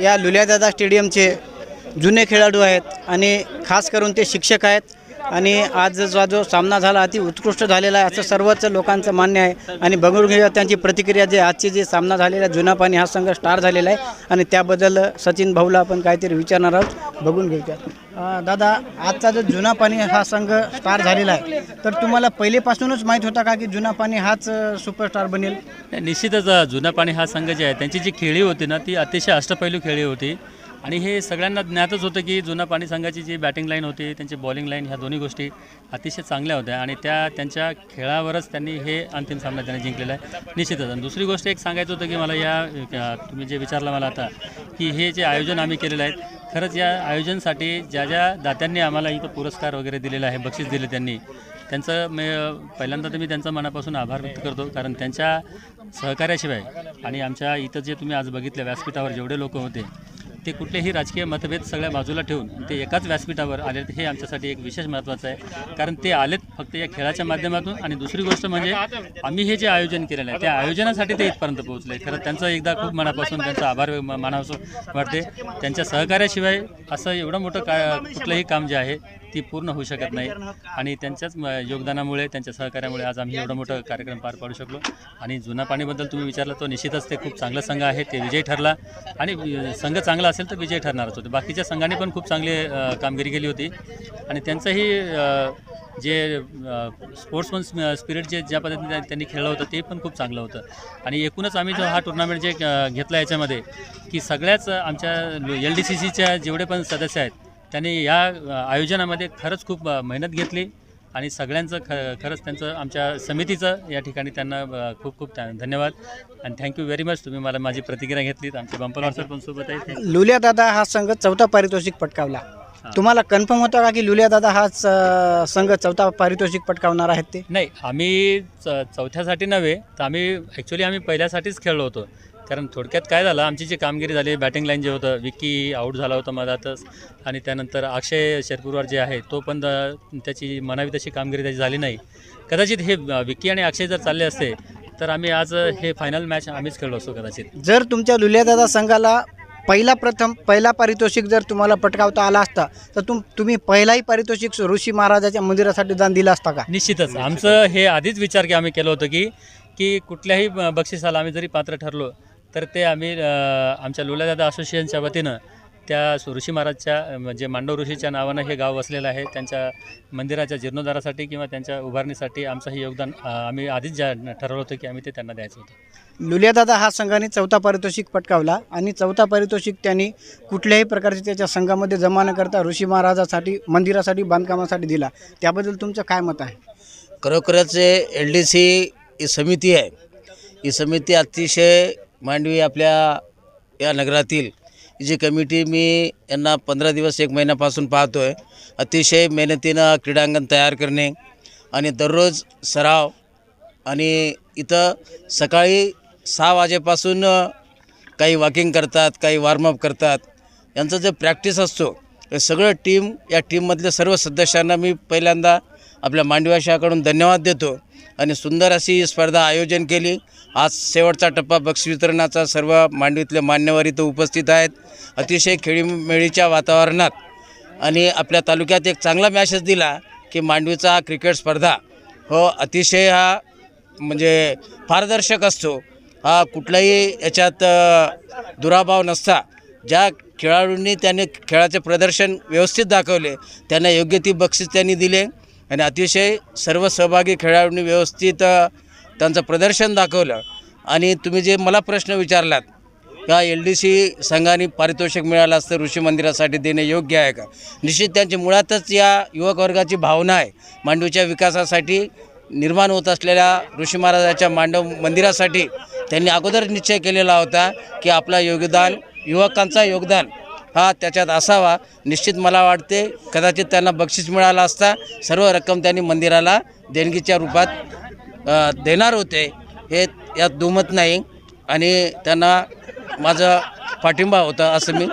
या लुल्यादादा स्टेडियमचे जुने खेळाडू आहेत आणि खास करून ते शिक्षक आहेत. आणि आज जो जो सामना झाला अति उत्कृष्ट झालेला आहे असं सर्वच लोकांचं मान्य आहे. आणि बघून घेऊया त्यांची प्रतिक्रिया जे आजचे जे सामना झालेला आहे, जुना पाणी हा संघ स्टार झालेला आहे. आणि त्याबद्दल सचिन भाऊला आपण काहीतरी विचारणार आहोत. बघून घेऊया दादा आजचा जो जुना पाणी हा संघ स्टार झालेला आहे तर तुम्हाला पहिलेपासूनच माहीत होता का की जुना पाणी हाच सुपरस्टार बनेल? नाही, निश्चितच अ, जुना पाणी हा संघ जे आहे त्यांची जी खेळी होती ना ती अतिशय अष्टपैलू खेळी होती. आणि हे सगळ्यांना ज्ञातच होतं की जुना पाणी संघाची जी बॅटिंग लाईन होती त्यांची बॉलिंग लाईन ह्या दोन्ही गोष्टी अतिशय चांगल्या होत्या. आणि त्या त्यांच्या खेळावरच त्यांनी हे अंतिम सामना त्यांनी जिंकलेला आहे निश्चितच. आणि दुसरी गोष्ट एक सांगायचं होतं की मला या अ, तुम्ही जे विचारलं मला आता की हे जे आयोजन आम्ही केलेलं आहे खरंच या आयोजनासाठी ज्या ज्या दात्यांनी आम्हाला इथं पुरस्कार वगैरे दिलेला आहे बक्षीस दिले त्यांनी त्यांचं मी पहिल्यांदा तर मी त्यांचा मनापासून आभार व्यक्त करतो कारण त्यांच्या सहकार्याशिवाय आणि आमच्या इथं जे तुम्ही आज बघितलं व्यासपीठावर जेवढे लोक होते ते कुठलेही राजकीय मतभेद सगळ्या बाजूला ठेवून ते एकाच व्यासपीठावर आले हे आमच्यासाठी एक विशेष महत्त्वाचं आहे. कारण ते आलेत फक्त या खेळाच्या माध्यमातून. आणि दुसरी गोष्ट म्हणजे आम्ही हे जे आयोजन केलेलं आहे त्या आयोजनासाठी ते इथपर्यंत पोहोचले खरं त्यांचं एकदा खूप मनापासून त्यांचा आभार मानावं वाटते. त्यांच्या सहकार्याशिवाय असं एवढं मोठं का कुठलंही काम जे आहे ती पूर्ण होऊ शकत नाही. आणि त्यांच्याच योगदानामुळे त्यांच्या सहकार्यामुळे आज आम्ही एवढं मोठं कार्यक्रम पार पाडू शकलो. आणि जुना पाणीबद्दल तुम्ही विचारला तो निश्चितच ते खूप चांगला संघ आहे ते विजयी ठरला. आणि संघ चांगला असेल तर विजयी ठरणारच होते. बाकीच्या संघाने पण खूप चांगली कामगिरी केली होती. आणि त्यांचंही जे स्पोर्ट्समन स्पिरिट जे ज्या पद्धतीने त्यांनी खेळलं होतं ते पण खूप चांगलं होतं. आणि एकूणच आम्ही जो हा टुर्नामेंट जे घेतला याच्यामध्ये की सगळ्याच आमच्या एल डी सी सीच्या जेवढे पण सदस्य आहेत त्यांनी या आयोजनामध्ये खरंच खूप मेहनत घेतली आणि सगळ्यांचं ख खरंच त्यांचं आमच्या समितीचं या ठिकाणी त्यांना खूप खूप त्या- धन्यवाद. आणि थँक्यू व्हेरी मच तुम्ही मला माझी प्रतिक्रिया घेतलीत. आमचे बंपलवार सर पण सोबत आहेत. लुलिया दादा हा संघ चौथा पारितोषिक पटकावला. तुम्हाला कन्फर्म होता का की लुलिया दादा हाच संघ चौथा पारितोषिक पटकावणार आहेत ते? नाही आम्ही च चौथ्यासाठी नव्हे तर आम्ही ॲक्च्युली आम्ही पहिल्यासाठीच खेळलो होतो. कारण थोडक्यात काय झालं आमची जी कामगिरी झाली बॅटिंग लाईन जे होतं विकी आऊट झाला होता मधातच. आणि त्यानंतर अक्षय शेरपूरवार जे आहे तो पण त्याची म्हणावी तशी कामगिरी त्याची झाली नाही. कदाचित हे अ, विकी आणि अक्षय जर चालले असते तर आम्ही आज हे फायनल मॅच आम्हीच खेळलो असतो कदाचित. जर तुमच्या लुलिया दादा संघाला पहिला प्रथम पहिला पारितोषिक जर तुम्हाला पटकावता आला असता तर तुम तुम्ही पहिलाही पारितोषिक ऋषी महाराजाच्या मंदिरासाठी दान दिला असता का? निश्चितच. आमचं हे आधीच विचार की आम्ही केलं होतं की की कुठल्याही बक्षिसाला आम्ही जरी पात्र ठरलो तर ते आम्ही आमच्या लोलादादा असोसिएशनच्या वतीनं त्या ऋषी महाराजच्या म्हणजे मांडव ऋषीच्या नावानं हे गाव वसलेलं आहे. त्यांच्या मंदिराच्या जीर्णोद्धारासाठी किंवा त्यांच्या उभारणीसाठी आमचं हे योगदान आम्ही आधीच ज्या ठरवलं होतं की आम्ही ते त्यांना द्यायचं होतं. लुलिया दादा हा संघाने चौथा पारितोषिक पटकावला आणि चौथा पारितोषिक त्यांनी कुठल्याही प्रकारचे त्याच्या संघामध्ये जमा न करता ऋषी महाराजासाठी मंदिरासाठी बांधकामासाठी दिला. त्याबद्दल तुमचं काय मत आहे? खरोखरच एल डी सी ही समिती आहे. ही समिती अतिशय मांडवी आपल्या या नगरातील जी कमिटी मी यांना पंधरा दिवस एक महिन्यापासून पाहतो आहे अतिशय मेहनतीनं क्रीडांगण तयार करणे आणि दररोज सराव आणि इथं सकाळी सहा वाजेपासून काही वॉकिंग करतात काही वॉर्मअप करतात. यांचं जे प्रॅक्टिस असतो हे सगळं टीम या टीममधल्या सर्व सदस्यांना मी पहिल्यांदा आपल्या मांडवाशाकडून धन्यवाद देतो आणि सुंदर अशी स्पर्धा आयोजन केली. आज शेवटचा टप्पा बक्षीस वितरणाचा सर्व मांडवीतले मान्यवर इथं उपस्थित आहेत. अतिशय खेळीमेळीच्या वातावरणात आणि आपल्या तालुक्यात एक चांगला मॅसेज दिला की मांडवीचा हा क्रिकेट स्पर्धा हो अतिशय हा म्हणजे पारदर्शक असतो. हा कुठलाही याच्यात दुराभाव नसता. ज्या खेळाडूंनी त्याने खेळाचे प्रदर्शन व्यवस्थित दाखवले त्यांना योग्य ती बक्षीस त्यांनी दिले. आणि अतिशय सर्व सहभागी खेळाडूंनी व्यवस्थित त्यांचं प्रदर्शन दाखवलं. आणि तुम्ही जे मला प्रश्न विचारलात का एल डी सी संघाने पारितोषिक मिळालं असतं ऋषी मंदिरासाठी देणे योग्य आहे का? निश्चित त्यांची मुळातच या युवक वर्गाची भावना आहे. मांडवीच्या विकासासाठी निर्माण होत असलेल्या ऋषी महाराजाच्या मांडव मंदिरासाठी त्यांनी अगोदर निश्चय केलेला होता की आपला योगदान युवकांचा योगदान हा त्याच्यात असावा. निश्चित मला वाटते कदाचित त्यांना बक्षीस मिळालं असता सर्व रक्कम त्यांनी मंदिराला देणगीच्या रूपात देणार होते. हे यात दुमत नाही आणि त्यांना माझा पाठिंबा होता असं मी